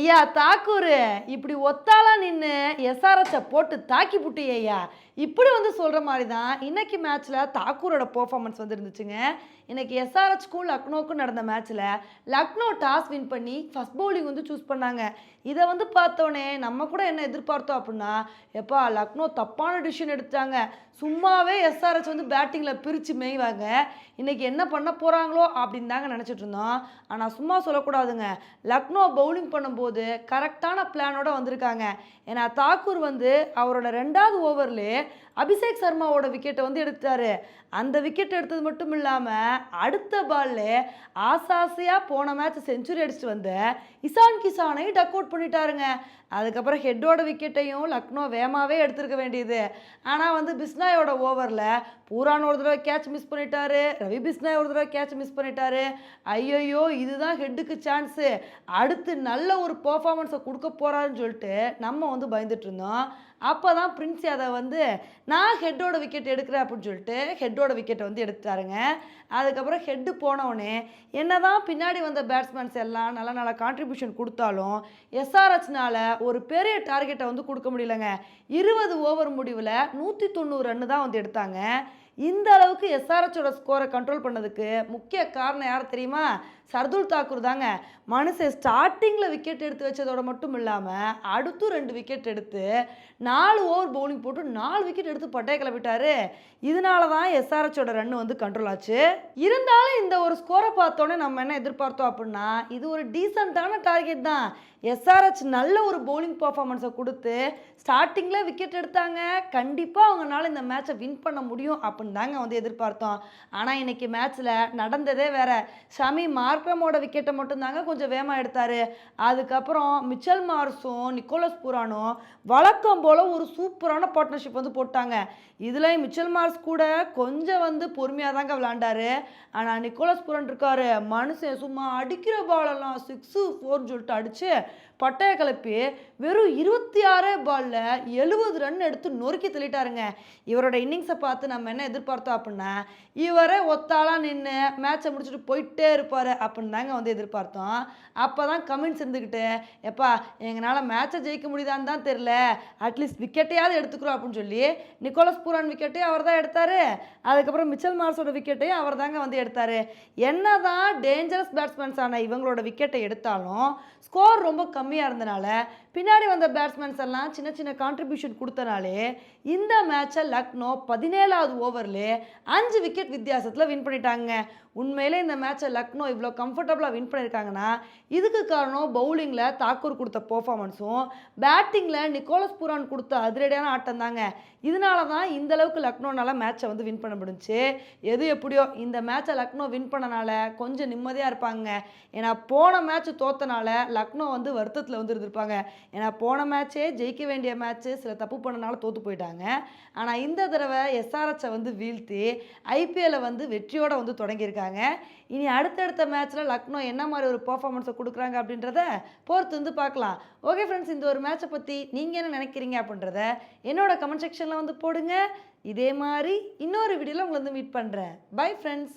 ஐயா தாக்கூர். இப்படி ஒத்தாலாம் நின்று எஸ்ஆர்எஸை போட்டு தாக்கி புட்டி ஐயா. இப்படி வந்து சொல்கிற மாதிரி தான் இன்னைக்கு மேட்ச்சில் தாக்கூரோட பர்ஃபார்மன்ஸ் வந்து இருந்துச்சுங்க இன்னைக்கு எஸ்ஆர்ஹெச்க்கும் லக்னோவுக்கும் நடந்த மேட்ச்சில் லக்னோ டாஸ் வின் பண்ணி ஃபஸ்ட் பவுலிங் வந்து சூஸ் பண்ணாங்க. இதை வந்து பார்த்தோன்னே நம்ம கூட என்ன எதிர்பார்த்தோம் அப்படின்னா எப்பா லக்னோ தப்பான டிசிஷன் எடுத்தாங்க சும்மாவே எஸ்ஆர்ஹெச் வந்து பேட்டிங்கில் பிரித்து மேய்வாங்க. இன்னைக்கு என்ன பண்ண போகிறாங்களோ அப்படின்னு தாங்க நினச்சிட்டு இருந்தோம். ஆனால் சும்மா சொல்லக்கூடாதுங்க. லக்னோ பவுலிங் பண்ணும்போது போது கரெக்டான பிளானோட வந்திருக்காங்க. ஏன்னா தாக்கூர் வந்து அவரோட ரெண்டாவது ஓவர்லேயே அபிஷேக் சர்மாவோட விக்கெட்டை வந்து எடுத்தார் அந்த விக்கெட் எடுத்தது மட்டும் இல்லாமல் அடுத்த பால்ல ஆசாசையாக போன மேட்ச் செஞ்சுரி அடிச்சுட்டு வந்த இசான் கிசானை டக் அவுட் பண்ணிட்டாருங்க. அதுக்கப்புறம் ஹெட்டோட விக்கெட்டையும் லக்னோ வேகமாகவே எடுத்திருக்க வேண்டியது. ஆனால் வந்து பிஸ்னாயோட ஓவரில் பூரான் ஒரு தடவை கேட்ச் மிஸ் பண்ணிட்டாரு. ரவி பிஸ்னாய் ஒரு தடவை கேட்ச் மிஸ் பண்ணிட்டாரு. ஐயையோ இதுதான் ஹெட்டுக்கு சான்ஸு அடுத்து நல்ல ஒரு பர்ஃபார்மன்ஸை கொடுக்க போகிறாருன்னு சொல்லிட்டு நம்ம வந்து பயந்துட்டு இருந்தோம். அப்போ தான் பிரின்ஸ் யாதவ் வந்து நான் ஹெட்டோட விக்கெட் எடுக்கிறேன் அப்படின்னு சொல்லிட்டு ஹெட்டோட விக்கெட்டை வந்து எடுத்தாருங்க அதுக்கப்புறம் ஹெட்டு போனவுடனே என்னதான் பின்னாடி வந்த பேட்ஸ்மேன்ஸ் எல்லாம் நல்ல நல்ல கான்ட்ரிபியூஷன் கொடுத்தாலும் எஸ்ஆர்ஹெச்னால ஒரு பெரிய டார்கெட்டை வந்து கொடுக்க முடியலங்க. இருபது ஓவர் முடிவில் நூற்றி தொண்ணூறு ரன்னு தான் வந்து எடுத்தாங்க. இந்த அளவுக்கு எஸ்ஆர்ஹெச்சோட ஸ்கோரை கண்ட்ரோல் பண்ணதுக்கு முக்கிய காரணம் யார் தெரியுமா? சர்துல் தாக்கூர் தாங்க. மனுஷன் ஸ்டார்டிங்கில் விக்கெட் எடுத்து வச்சதோட மட்டும் இல்லாமல் அடுத்து ரெண்டு விக்கெட் எடுத்து நாலு ஓவர் பவுலிங் போட்டு நாலு விக்கெட் எடுத்து பட்டைய கிளப்பிட்டாரு. இதனால தான் எஸ்ஆர்ஹெச்சோட ரன் வந்து கண்ட்ரோல் ஆச்சு. இருந்தாலும் இந்த ஒரு ஸ்கோரை பார்த்தோன்னே நம்ம என்ன எதிர்பார்த்தோம் அப்படின்னா இது ஒரு டீசெண்டான டார்கெட் தான். எஸ்ஆர்ஹெச் நல்ல ஒரு பவுலிங் பர்ஃபார்மன்ஸை கொடுத்து ஸ்டார்டிங்கில் விக்கெட் எடுத்தாங்க. கண்டிப்பாக அவங்களால இந்த மேட்சை வின் பண்ண முடியும் அப்படின்னு தாங்க வந்து எதிர்பார்த்தோம். ஆனால் இன்னைக்கு மேட்ச்சில் நடந்ததே வேற. ஷமி மார்க்ரமோட விக்கெட்டை மட்டும்தாங்க கொஞ்சம் வேகமாக எடுத்தார். அதுக்கப்புறம் மிச்சல் மார்ஸும் நிக்கோலஸ் புரானும் வழக்கம் போல் ஒரு சூப்பரான பார்ட்னர்ஷிப் வந்து போட்டாங்க. இதில் மிச்சல் மார்ஸ் கூட கொஞ்சம் வந்து பொறுமையாக தாங்க விளாண்டாரு. ஆனால் நிக்கோலஸ் புரான் இருக்கார். மனுஷன் சும்மா அடிக்கிற பாலெல்லாம் சிக்ஸு ஃபோர்னு சொல்லிட்டு அடித்து பட்டைய கிளப்பி வெறும் இருபத்தி ஆறே பாலில் எழுபது ரன் எடுத்து நொறுக்கி தள்ளிட்டாருங்க. இவரோட இன்னிங்ஸை பார்த்து நம்ம என்ன எதிர்பார்த்தோம் அப்படின்னா இவரே ஒத்தாளாக நின்று மேட்சை முடிச்சுட்டு போயிட்டே இருப்பார் அப்படின்னு தாங்க வந்து எதிர்பார்த்தோம். அப்போ தான் கமெண்ட்ஸ் இருந்துக்கிட்டு எப்பா எங்களால் மேட்சை ஜெயிக்க முடியுதான்னு தான் தெரில அட்லீஸ்ட் விக்கெட்டையாவது எடுத்துக்கிறோம் அப்படின்னு சொல்லி நிக்கோலஸ் பூரான் விக்கெட்டையும் அவர் தான் எடுத்தார். அதுக்கப்புறம் மிச்சல் மார்ஸோட விக்கெட்டையும் அவர் தாங்க வந்து எடுத்தார். என்ன தான் டேஞ்சரஸ் பேட்ஸ்மேன்ஸ் இவங்களோட விக்கெட்டை எடுத்தாலும் ஸ்கோர் ரொம்ப கம்மியாக இருந்தனால பின்னாடி வந்த பேட்ஸ்மேன்ஸ் எல்லாம் சின்ன சின்ன கான்ட்ரிபியூஷன் கொடுத்தனாலே இந்த மேட்சை லக்னோ பதினேழாவது ஓவர் ஓவர்லே அஞ்சு விக்கெட் வித்தியாசத்தில் வின் பண்ணிட்டாங்க. உண்மையிலே இந்த மேட்சை லக்னோ இவ்வளோ கம்ஃபர்டபுளாக வின் பண்ணியிருக்காங்கன்னா இதுக்கு காரணம் பவுலிங்கில் தாக்கூர் கொடுத்த பெர்ஃபார்மன்ஸும் பேட்டிங்கில் நிக்கோலஸ் புரான் கொடுத்த அதிரடியான ஆட்டம் தாங்க. இதனால தான் இந்த அளவுக்கு லக்னோனால மேட்சை வந்து வின் பண்ண முடிஞ்சுச்சு எது எப்படியோ இந்த மேட்சை லக்னோ வின் பண்ணனால கொஞ்சம் நிம்மதியாக இருப்பாங்க. ஏன்னா போன மேட்ச் தோத்தனால லக்னோ வந்து வருத்தத்தில் வந்து இருந்திருப்பாங்க. ஏன்னா போன மேட்ச்சே ஜெயிக்க வேண்டிய மேட்ச்சு சில தப்பு பண்ணனால தோற்று போயிட்டாங்க. ஆனால் இந்த தடவை எஸ்ஆர்எச்சை வந்து வீழ்த்தி ஐபிஎல்லை வந்து வெற்றியோடு வந்து தொடங்கியிருக்காங்க. இனி அடுத்தடுத்த மேட்ச்சில் லக்னோ என்ன மாதிரி ஒரு பர்ஃபார்மன்ஸை கொடுக்குறாங்க அப்படின்றத பொறுத்து வந்து பார்க்கலாம். ஓகே ஃப்ரெண்ட்ஸ் இந்த ஒரு மேட்ச்சை பற்றி நீங்கள் என்ன நினைக்கிறீங்க அப்படின்றத என்னோட கமெண்ட் செக்ஷனில் வந்து போடுங்க. இதே மாதிரி இன்னொரு வீடியோவில் உங்களை வந்து மீட் பண்ணுறேன் பை ஃப்ரெண்ட்ஸ்